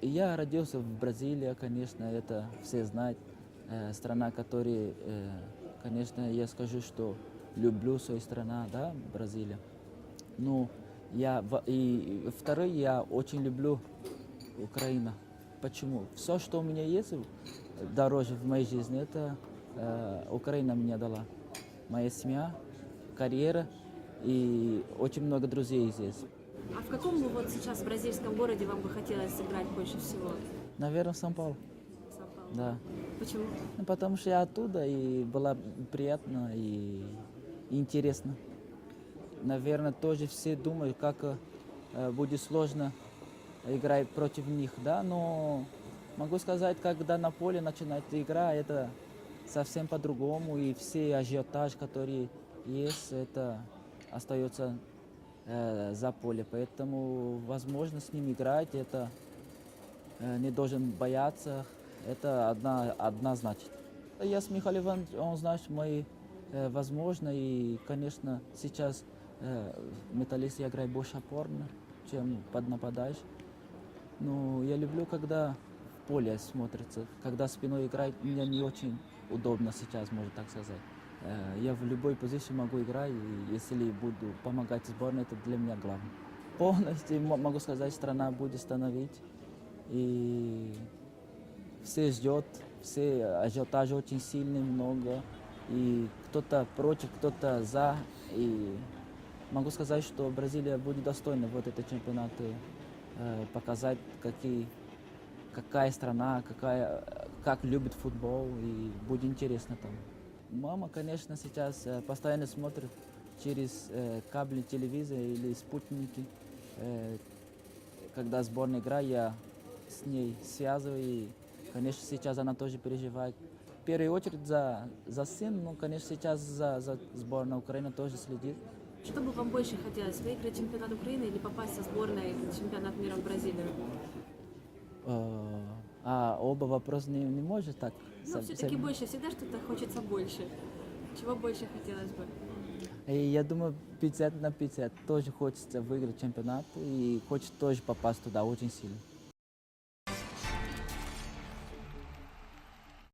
Я родился в Бразилии, конечно, это все знают. Э, страна, которая, э, конечно, я скажу, что люблю свою страну, да, Бразилия. Ну, я, и второй, я очень люблю Украину. Почему? Все, что у меня есть дороже в моей жизни, это э, Украина мне дала. Моя семья, карьера и очень много друзей здесь. А в каком бы вот сейчас бразильском городе вам бы хотелось сыграть больше всего? Наверное, в Сан-Паулу, Сан-Паулу. да. Почему? Ну, потому что я оттуда, и было приятно и интересно. Наверное, тоже все думают, как э, будет сложно играть против них, да, но могу сказать, когда на поле начинает игра, это совсем по-другому, и все ажиотаж, который есть, это остается э, за поле, поэтому возможно с ним играть, это э, не должен бояться, это одна, однозначно. Я с Михаилом Ивановичем, он знает мои э, возможно, и, конечно, сейчас металлист я играю больше опорно, чем под нападающий. Ну, я люблю, когда в поле смотрится, когда спиной играть, мне не очень удобно сейчас, можно так сказать. Э, Я в любой позиции могу играть, и если буду помогать сборной, это для меня главное. Полностью мо- могу сказать, страна будет становить, и все ждет, все ажиотаж очень сильный, много, и кто-то против, кто-то за, и могу сказать, что Бразилия будет достойна вот этого чемпионата э, показать, какие, какая страна, какая, как любит футбол, и будет интересно там. Мама, конечно, сейчас э, постоянно смотрит через э, кабель телевизора или спутники. Э, когда сборная играет, я с ней связываю, и, конечно, сейчас она тоже переживает. В первую очередь за, за сын, но, конечно, сейчас за, за сборную Украины тоже следит. Что бы вам больше хотелось, выиграть чемпионат Украины или попасть со сборной в чемпионат мира в Бразилию? А оба вопроса не, не может так. Ну, все-таки больше, всегда что-то хочется больше. Чего больше хотелось бы? И я думаю, 50 на 50 тоже хочется выиграть чемпионат и хочет тоже попасть туда очень сильно.